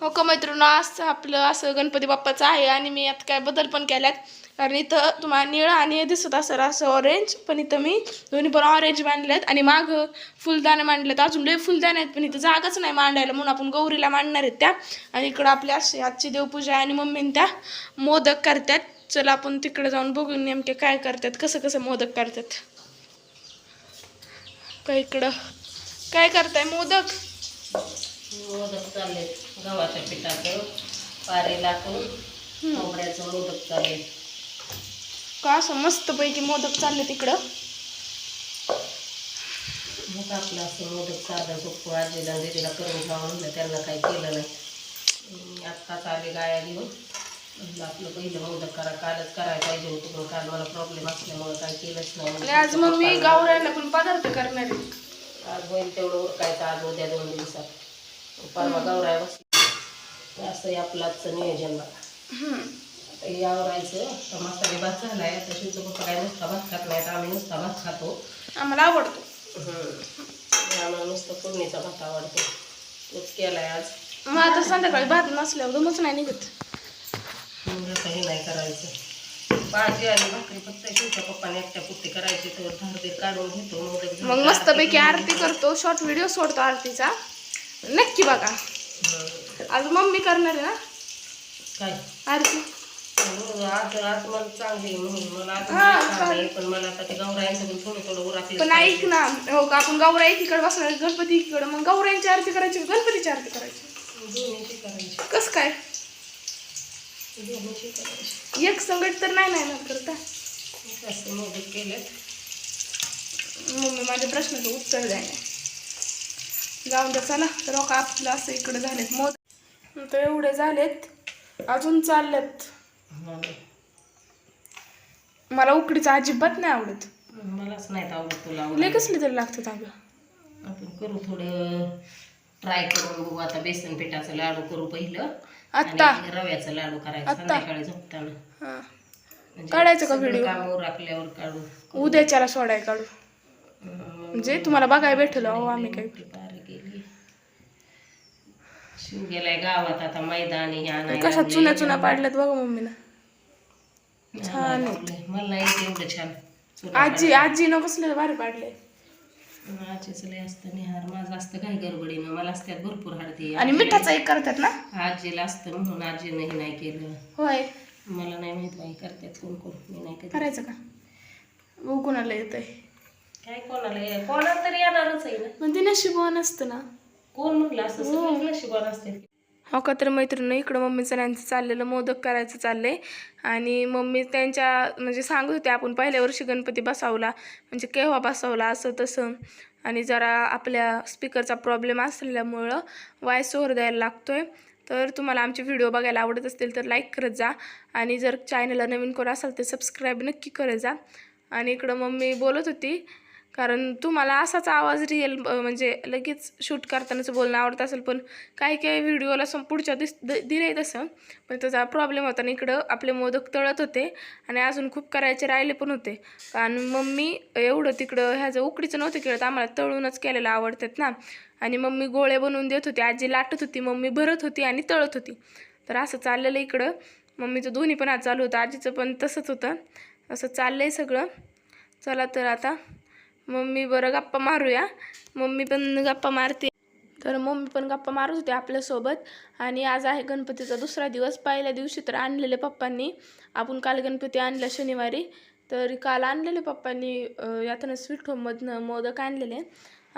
हो का मैत्रिणी असं आपलं असं गणपती बाप्पाचं आहे आणि मी आता काय बदल पण केल्यात. कारण इथं तुम्हाला निळं आणि दिसत असेल असं ऑरेंज पण इथं मी दोन्ही पण ऑरेंज मांडलेत आणि माग फुलदाणे मांडलेत अजून लय फुलदाणे आहेत पण इथं जागाच नाही मांडायला. म्हणून आपण गौरीला मांडणार आहेत त्या. आणि इकडं आपल्या अशी आजची देवपूजा आहे आणि मम्मीने त्या मोदक करतात. चला आपण तिकडे जाऊन बघून नेमके काय करतात कसं कसं मोदक करतात. काय इकडं? काय करताय? मोदक? मोदक चालले गव्हाच्या पिठाचं पारे लाटून खोबऱ्याचं मोदक चालले का असं मस्तपैकी मोदक चालले तिकडं? मग आपलं असं मोदक साधं सोपं आजीला आणि दीदीला करून खावं म्हणलं त्यांना काही केलं नाही. आत्ताच आले गाया घेऊन. म्हणलं आपलं पहिलं मोदक करा कालच करायला पाहिजे होतं पण काल मला प्रॉब्लेम असल्यामुळं काही केलंच नाही. आज मग मी गावरायला पण पदार्थ करणार आज होईल तेवढं उरकायचं आज उद्या दोन दिवसात परवा गौराय बसली असं आपलं आजचं नियोजन बघा. आता हे आवरायचं तर मसाले भात झालाय आता शिवचं पप्पा काय नुसता भात खात नाही तर आम्ही नुसता भात खातो. आम्हाला आवडतो. आम्हाला नुसतं फोडणीचा भात आवडतो. तोच केलाय आज. मग आता संध्याकाळी भात नसल्यावर दमच नाही निघत. आता हे नाही करायचं. भाजी आणि भाकरी फक्त शिवच्या पप्पाने एकट्या पुट्टी करायची तर धारबीर काढून घेतो मग मस्तपैकी आरती करतो शॉर्ट व्हिडिओ सोडतो आरतीचा. नक्की बघा. आज मम्मी करणार आहे ना? काय? आरती. पण ऐक ना हो का? आपण गौरा एकीकडे बसणार गणपती एकीकडे. मग गौरांची आरती करायची गणपतीची आरती करायची? कसं काय? एक संकट तर नाही नाही ना करता. केलेत मम्मी माझ्या प्रश्नाचं उत्तर द्यायला जाऊन दे चला. तर का आपलं असं इकडे झालेत मोद तर एवढे झालेत. अजून चाललेत मला उकडीचं अजिबात नाही आवडत. मलाच नाही आवडत तुला लय कसले तरी लागतात अगं. आपण करू थोडं ट्राय करून बघू. आता बेसन पिठाचं लाडू करू पहिलं. आत्ता. आणि रव्याचं लाडू करायचं. आत्ता? संध्याकाळी झोपताना. म्हणजे काढायचं का व्हिडिओ? उरकल्यावर काढू. उद्याच्याला सोडाय काढू. म्हणजे तुम्हाला बघायला भेटल आम्ही काय शिव गेलाय गावात आता मैदान हे आणायला कशा. चुन्या चुन्या पाडल्यात बघा मम्मीनं. छान मला नाही येत एवढं छान. चुना आजी आजीनं कसले भारी पाडले पाडायला. आजीचं लय असतं निहार. माझं असतं काही गडबडीनं? मला असत्यात भरपूर हाडते आणि मिठाचा एक करतात ना? आजीला असतं म्हणून आजीनं हे नाही केलं. होय. मला नाही माहीत बाई करतात कोण कोण? मी नाही कधी. करायचं का? बघू कोणाला येतंय. काय कोणाला ये- कोणाला तरी येणारच आहे ना? पण ते नशिबवान असतं ना. कोण म्हटलं असं? सगळं नशिबान असते हो का तर मैत्रिणी इकडं मम्मीचं त्यांचं चाललेलं मोदक करायचं चाललंय. आणि मम्मी त्यांच्या म्हणजे सांगत होते आपण पहिल्या वर्षी गणपती बसावला म्हणजे केव्हा बसावला? असं तसं. आणि जरा आपल्या स्पीकरचा प्रॉब्लेम असल्यामुळं वायस ओव्हर द्यायला लागतोय. तर तुम्हाला आमचे व्हिडिओ बघायला आवडत असतील तर लाईक करत जा. आणि जर चॅनलला नवीन कोण असाल तर सबस्क्राईब नक्की करत जा. आणि इकडं मम्मी बोलत होती कारण तुम्हाला असाच आवाज रिअल म्हणजे लगेच शूट करतानाचं बोलणं आवडत असेल पण काही काही व्हिडिओला सं पुढच्या दिस द दिलं तसं. पण त्याचा प्रॉब्लेम होता आणि इकडं आपले मोदक तळत होते आणि अजून खूप करायचे राहिले पण होते. कारण मम्मी एवढं तिकडं ह्याचं उकडीचं नव्हतं खेळत आम्हाला तळूनच केलेलं आवडतात ना. आणि मम्मी गोळे बनवून देत होती आजी लाटत होती मम्मी भरत होती आणि तळत होती. तर असं चाललेलं इकडं. मम्मीचं दोन्ही पण आज चालू होतं आजीचं पण तसंच होतं. असं चाललं आहे सगळं. चला तर आता मम्मी बरं गप्पा मारूया. मम्मी पण गप्पा मारते. तर मम्मी पण गप्पा मारत होते आपल्यासोबत. आणि आज आहे गणपतीचा दुसरा दिवस. पहिल्या दिवशी तर आणलेले पप्पांनी. आपण काल गणपती आणला शनिवारी. तर काल आणलेले पप्पांनी यातनं स्वीट होममधनं मोदक आणलेले.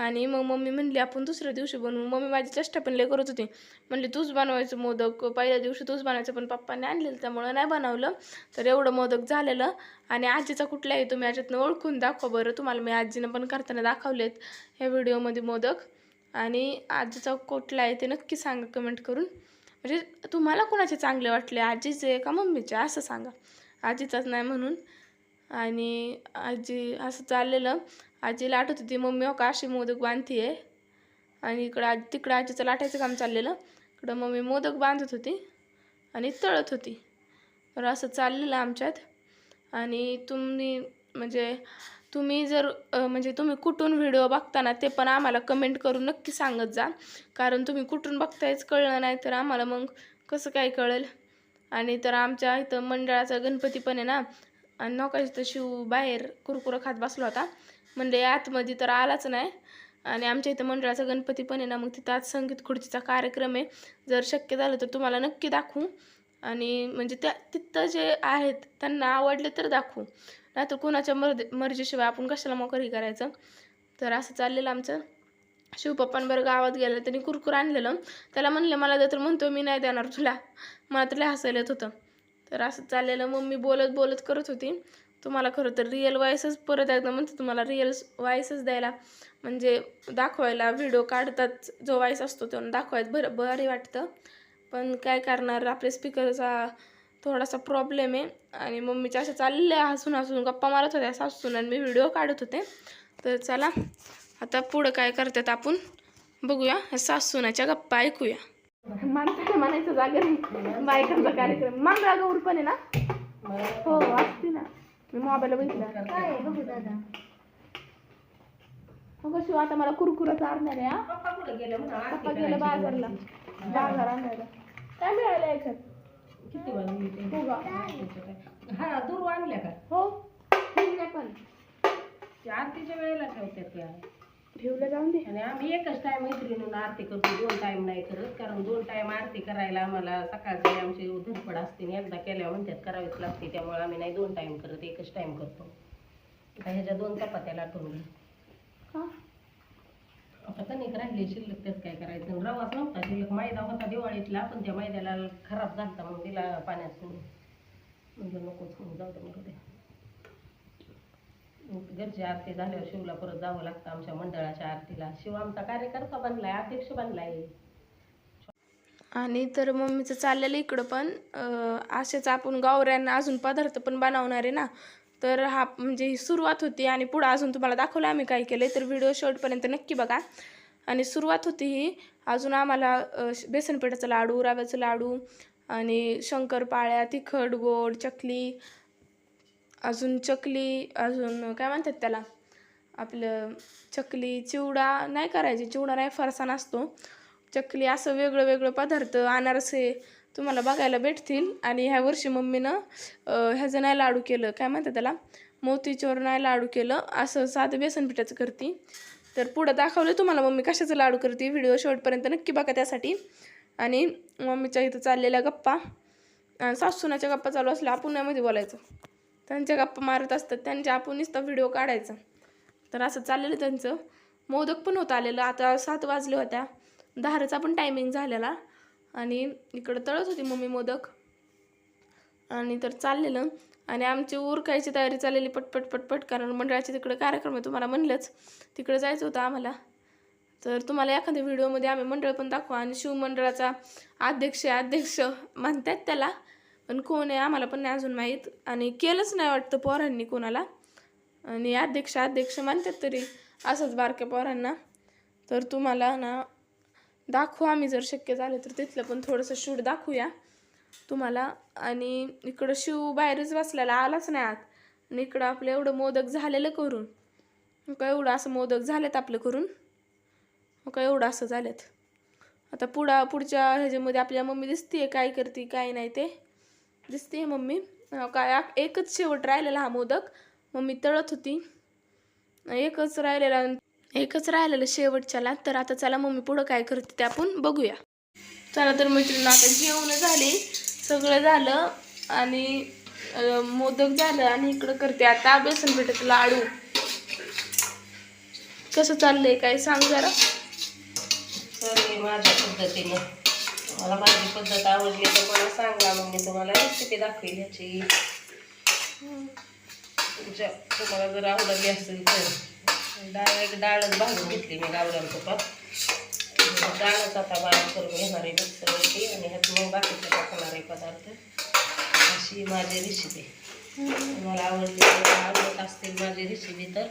आणि मग मम्मी म्हणली आपण दुसऱ्या दिवशी बनवू. मम्मी माझी चेष्टा पण लय करत होती. म्हणली तूच बनवायचं मोदक. पहिल्या दिवशी तूच बनवायचं पण पप्पाने आणलेलं त्यामुळं नाही बनवलं. तर एवढं मोदक झालेलं. आणि आजीचा कुठला आहे तुम्ही याच्यातनं ओळखून दाखवा बरं. तुम्हाला मी आजीनं पण करताना दाखवलेत ह्या व्हिडिओमध्ये मोदक. आणि आजीचा कुठला आहे ते नक्की सांगा कमेंट करून. म्हणजे तुम्हाला कोणाचे चांगले वाटले? आजीचे का मम्मीचे? असं सांगा. आजीचाच नाही म्हणून. आणि आजी असं चाललेलं. आजी लाट होती मम्मी हो का? अशी मोदक बांधती आहे. आणि इकडं आज तिकडं आजीचं लाटायचं काम चाललेलं. इकडं मम्मी मोदक बांधत होती आणि तळत होती. तर असं चाललेलं आमच्यात. आणि तुम्ही म्हणजे तुम्ही जर म्हणजे तुम्ही कुठून व्हिडिओ बघताना ते पण आम्हाला कमेंट करून नक्की सांगत जा. कारण तुम्ही कुठून बघतायच कळलं नाही तर आम्हाला मग कसं काय कळेल? आणि तर आमच्या इथं मंडळाचा गणपती पण आहे ना. आणि नौकाशी तर शिव बाहेर कुरकुरं खात बसला होता. म्हणजे आतमध्ये तर आलाच नाही. आणि आमच्या इथं मंडळाचा गणपती पण आहे ना मग तिथं आज संगीत खुर्चीचा कार्यक्रम आहे. जर शक्य झालं तर तुम्हाला नक्की दाखवू. आणि म्हणजे त्या तिथं जे आहेत त्यांना आवडले तर दाखवू. नाहीतर कोणाच्या मर्द मर्जीशिवाय आपण कशाला मोकरी करायचं? तर असं चाललेलं आमचं. शिवपप्पांबरोबर गावात गेलं त्यांनी कुरकुर आणलेलं. त्याला म्हणलं मला तर म्हणतो मी नाही देणार तुला. मला तर हसायला येत होतं. तर असं चाललेलं. मम्मी बोलत बोलत करत होती. तुम्हाला खरं तर रिअल वॉईसच परत एकदा म्हणते तुम्हाला रिअल वॉईसच द्यायला म्हणजे दाखवायला व्हिडिओ काढतात जो वॉईस असतो तो दाखवायला बरं भारी वाटतं. पण काय करणार आपल्या स्पीकरचा थोडासा प्रॉब्लेम आहे. आणि मम्मीच्या अशा चालल्या हसून हसून गप्पा मारत होत्या सासून आणि मी व्हिडिओ काढत होते. तर चला आता पुढं काय करतात आपण बघूया सासूनाच्या गप्पा ऐकूया. माणसाच्या म्हणायचं जागा नाही. बायकांचा कार्यक्रम. मांगळा गौर पण आहे ना? हो असते ना. मी मोबाईल बघितला. काय बघू दादा? मग शिव आता मला कुरकुराचा आणणार आहे हा. पप्पा कुठे गेले म्हणा पप्पा गेले बाजारला. बाजार आणायला काय मिळालं याच्यात? किती ते? फुगा हा दूर आणल्या का? हो ठेवल्या पण. ते आरतीच्या वेळेला ठेवतात त्या ठेवलं जाऊन दे. आणि आम्ही एकच टाइम मैत्रिणीनं आरती करतो. दोन टाइम नाही करत. कारण दोन टाइम आरती करायला आम्हाला सकाळची आमची धडपड असते आणि एकदा केल्यावर म्हणतात करावीच लागते. त्यामुळे आम्ही नाही दोन टाइम करत एकच टाइम करतो. आता ह्याच्या दोन चपात्या लाटून का? आता कणिक राहिली शिल्लक त्यात काय करायचं? रवाच नव्हता शिल्लक. मैदा होता दिवाळीतला पण त्या मैद्याला खराब झालता मग दिला पाण्यात सोडून. म्हणजे नकोच मग जाऊ दे मग ते घरची आरती झाल्यावर शिवला परत जावं लागतं आमच्या मंडळाच्या आरतीला. शिव आमचा कार्यकर्ता बनलाय अध्यक्ष बनलाय. आणि तर मम्मीचं चाललेलं इकडं पण असेच आपण गावऱ्यांना अजून पदार्थ पण बनवणार आहे ना. तर हा म्हणजे ही सुरुवात होती आणि पुढं अजून तुम्हाला दाखवलं आम्ही काय केलं तर व्हिडिओ शेवटपर्यंत नक्की बघा. आणि सुरुवात होती ही अजून आम्हाला अं, बेसनपिठाचा लाडू रव्याचं लाडू आणि शंकरपाळ्या तिखट गोड चकली अजून चकली अजून काय म्हणतात त्याला? आपलं चकली चिवडा नाही करायची चिवडा नाही फरसाण असतो चकली असं वेगळं वेगळं पदार्थ अनारसे तुम्हाला बघायला भेटतील. आणि ह्या वर्षी मम्मीनं ह्याचं नाही लाडू केलं. काय म्हणतात त्याला? मोतीचोर नाही लाडू केलं. असं साधं बेसन पिठाचं करते. तर पुढं दाखवलं तुम्हाला मम्मी कशाचं लाडू करते. व्हिडिओ शेवटपर्यंत नक्की बघा त्यासाठी. आणि मम्मीच्या इथं चाललेल्या गप्पा. सासूनाच्या गप्पा चालू असल्या आपण बोलायचं. त्यांच्या गप्पा मारत असतात त्यांच्या आपणच नुसता व्हिडिओ काढायचा. तर असं चाललेलं त्यांचं. मोदक पण होत आलेलं. आता सात वाजले होत्या. दहाराचा पण टायमिंग झालेला. आणि इकडं तळत होती मम्मी मोदक. आणि तर चाललेलं. आणि आमची उरकायची तयारी चाललेली पटपट पटपट. कारण मंडळाचे तिकडे कार्यक्रम आहे तुम्हाला म्हणलंच. तिकडे जायचं होतं आम्हाला. तर तुम्हाला एखाद्या व्हिडिओमध्ये आम्ही मंडळ पण दाखवू. आणि शिवमंडळाचा अध्यक्ष अध्यक्ष म्हणतात त्याला. पण कोण आहे आम्हाला पण नाही अजून माहीत. आणि केलंच नाही वाटतं पोरांनी कोणाला. आणि अध्यक्ष अध्यक्ष म्हणतात तरी असंच बारक्या पोरांना. तर तुम्हाला ना दाखवू आम्ही जर शक्य झालं तर तिथलं पण थोडंसं शूट दाखवूया. तुम्हाला आणि इकडं शिव बाहेरच बसलेला आलाच नाही आत. आणि इकडं आपलं एवढं मोदक झालेलं करून. मग एवढं असं मोदक झालेत आपलं करून. मग एवढं असं झालेत. आता पुढा पुढच्या ह्याच्यामध्ये आपल्या मम्मी दिसते काय करते काय नाही ते. दिसते मम्मी. काय एकच शेवट राहिलेला हा मोदक. मम्मी तळत होती. एकच राहिलेला एकच राहिलेलं शेवटच्याला. तर आता चला मम्मी पुढं काय करते ते आपण बघूया. चला तर मैत्रिणी आता जेवण झाले. सगळं झालं आणि मोदक झालं आणि इकडं करते आता बेसन भेटत लाडू. कसं चाललंय काय सांग जरा. माझ्या पद्धतीनं मला माझी पद्धत आवडली तर मला सांगा मग मी तुम्हाला रेसिपी दाखवेल ह्याची तुमच्या तुम्हाला जर आवडली असेल तर. डाळ एक डाळच भाजून घेतली मी गावरान तुपात. डाळच आता बारीक करून घेणार आहे मिक्सरवरती आणि ह्यात मग बाकीचे टाकणार आहे पदार्थ. अशी माझी रेसिपी तुम्हाला आवडली तर आवडत असतील माझी रेसिपी तर.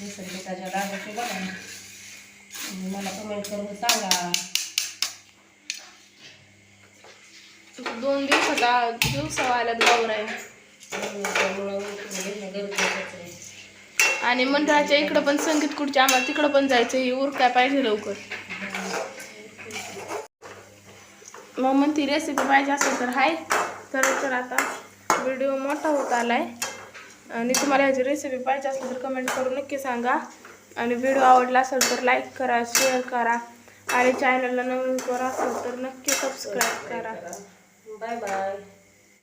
बेसन पिठाच्या डाळाची बघा मला कमेंट करून सांगा. दोन दिवसाचा दिवसा आल्यात गावर आहे आहे आणि मंडळाच्या इकडं पण संगीत खुर्ची आम्हाला तिकडं पण जायचं ही उर काय पाहिजे लवकर. मग म्हणती रेसिपी पाहिजे असेल तर हाय. तर तर आता व्हिडिओ मोठा होत आला आहे आणि तुम्हाला ह्याची रेसिपी पाहिजे असेल तर कमेंट करून नक्की सांगा. आणि व्हिडिओ आवडला असेल तर लाईक करा शेअर करा. आणि चॅनलला नवीन करा असेल तर नक्की सबस्क्राईब करा. Bye-bye.